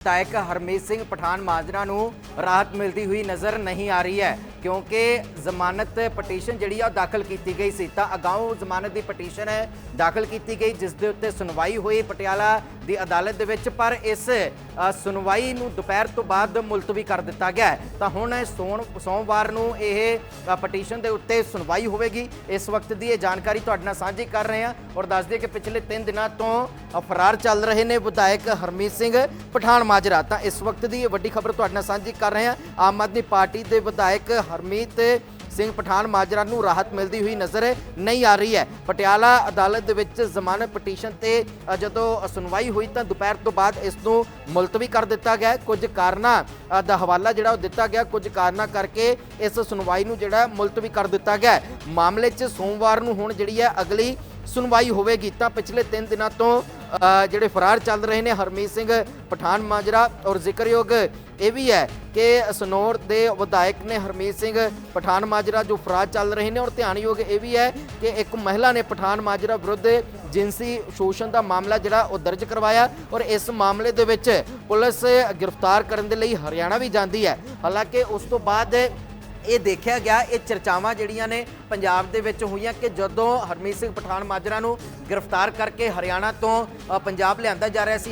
ਵਿਧਾਇਕ ਹਰਮੀਤ ਸਿੰਘ ਪਠਾਨ ਮਾਜਰਾ ਨੂੰ ਰਾਹਤ ਮਿਲਦੀ ਹੋਈ ਨਜ਼ਰ ਨਹੀਂ ਆ ਰਹੀ ਹੈ। ਕਿਉਂਕਿ ਜ਼ਮਾਨਤ ਪਟੀਸ਼ਨ ਜਿਹੜੀ ਆ ਉਹ ਦਾਖਲ ਕੀਤੀ ਗਈ ਸੀ। ਤਾਂ ਅਗਾਊਂ ਜ਼ਮਾਨਤ ਦੀ ਪਟੀਸ਼ਨ ਹੈ ਦਾਖਲ ਕੀਤੀ ਗਈ ਜਿਸ ਦੇ ਉੱਤੇ ਸੁਣਵਾਈ ਹੋਈ ਪਟਿਆਲਾ ਦੀ ਅਦਾਲਤ ਦੇ ਵਿੱਚ। ਪਰ ਇਸ ਸੁਣਵਾਈ ਨੂੰ ਦੁਪਹਿਰ ਤੋਂ ਬਾਅਦ ਮੁਲਤਵੀ ਕਰ ਦਿੱਤਾ ਗਿਆ ਤਾਂ ਹੁਣ ਸੋਣ ਸੋਮਵਾਰ ਨੂੰ ਇਹ ਪਟੀਸ਼ਨ ਦੇ ਉੱਤੇ ਸੁਣਵਾਈ ਹੋਵੇਗੀ। ਇਸ ਵਕਤ ਦੀ ਇਹ ਜਾਣਕਾਰੀ ਤੁਹਾਡੇ ਨਾਲ ਸਾਂਝੀ ਕਰ ਰਹੇ ਹਾਂ ਔਰ ਦੱਸ ਦਈਏ ਕਿ ਪਿਛਲੇ 3 ਦਿਨਾਂ ਤੋਂ ਅ, ਫਰਾਰ ਚੱਲ ਰਹੇ ਨੇ ਵਿਧਾਇਕ ਹਰਮੀਤ ਸਿੰਘ ਪਠਾਨ ਮਾਜਰਾ। ਤਾਂ ਇਸ ਵਕਤ ਦੀ ਇਹ ਵੱਡੀ ਖਬਰ ਤੁਹਾਡੇ ਨਾਲ ਸਾਂਝੀ ਕਰ ਰਹੇ ਹਾਂ। ਆਮ ਆਦਮੀ ਪਾਰਟੀ ਦੇ ਵਿਧਾਇਕ ਹਰਮੀਤ ਸਿੰਘ ਪਠਾਨ ਮਾਜਰਾ ਨੂੰ ਰਾਹਤ ਮਿਲਦੀ ਹੋਈ ਨਜ਼ਰ ਨਹੀਂ ਆ ਰਹੀ ਹੈ। ਪਟਿਆਲਾ ਅਦਾਲਤ ਦੇ ਵਿੱਚ ਜ਼ਮਾਨਤ ਪਟੀਸ਼ਨ ਤੇ ਜਦੋਂ ਸੁਣਵਾਈ ਹੋਈ ਤਾਂ ਦੁਪਹਿਰ ਤੋਂ ਬਾਅਦ ਇਸ ਨੂੰ ਮੁਲਤਵੀ ਕਰ ਦਿੱਤਾ ਗਿਆ। ਕੁਝ ਕਾਰਨਾਂ ਦਾ ਹਵਾਲਾ ਜਿਹੜਾ ਉਹ ਦਿੱਤਾ ਗਿਆ। ਕੁਝ ਕਾਰਨਾਂ ਕਰਕੇ ਇਸ ਸੁਣਵਾਈ ਨੂੰ ਜਿਹੜਾ ਮੁਲਤਵੀ ਕਰ ਦਿੱਤਾ ਗਿਆ। ਮਾਮਲੇ 'ਚ ਸੋਮਵਾਰ ਨੂੰ ਹੁਣ ਜਿਹੜੀ ਹੈ ਅਗਲੀ ਸੁਣਵਾਈ ਹੋਵੇਗੀ ਤਾਂ ਪਿਛਲੇ 3 ਦਿਨਾਂ ਤੋਂ ਜਿਹੜੇ ਫਰਾਰ ਚੱਲ ਰਹੇ ਨੇ ਹਰਮੀਤ ਸਿੰਘ ਪਠਾਨ ਮਾਜਰਾ ਔਰ ਜ਼ਿਕਰਯੋਗ ਇਹ ਵੀ ਹੈ ਕਿ ਸਨੌਰ ਦੇ ਵਿਧਾਇਕ ਨੇ ਹਰਮੀਤ ਸਿੰਘ ਪਠਾਨ ਮਾਜਰਾ ਜੋ ਫਰਾਰ ਚੱਲ ਰਹੇ ਨੇ ਔਰ ਧਿਆਨਯੋਗ ਇਹ ਵੀ ਹੈ ਕਿ ਇੱਕ ਮਹਿਲਾ ਨੇ ਪਠਾਨ ਮਾਜਰਾ ਵਿਰੁੱਧ ਜਿੰਸੀ ਸ਼ੋਸ਼ਣ ਦਾ ਮਾਮਲਾ ਜਿਹੜਾ ਉਹ ਦਰਜ ਕਰਵਾਇਆ ਔਰ ਇਸ ਮਾਮਲੇ ਦੇ ਵਿੱਚ ਪੁਲਿਸ ਗ੍ਰਿਫਤਾਰ ਕਰਨ ਦੇ ਲਈ ਹਰਿਆਣਾ ਵੀ ਜਾਂਦੀ ਹੈ। ਹਾਲਾਂਕਿ ਉਸ ਤੋਂ ਬਾਅਦ ਇਹ ਦੇਖਿਆ ਗਿਆ, ਇਹ ਚਰਚਾਵਾਂ ਜਿਹੜੀਆਂ ਨੇ ਪੰਜਾਬ ਦੇ ਵਿੱਚ ਹੋਈਆਂ ਕਿ ਜਦੋਂ ਹਰਮੀਤ ਸਿੰਘ ਪਠਾਨ ਮਾਜਰਾ ਨੂੰ ਗ੍ਰਿਫਤਾਰ ਕਰਕੇ ਹਰਿਆਣਾ ਤੋਂ ਪੰਜਾਬ ਲਿਆਂਦਾ ਜਾ ਰਿਹਾ ਸੀ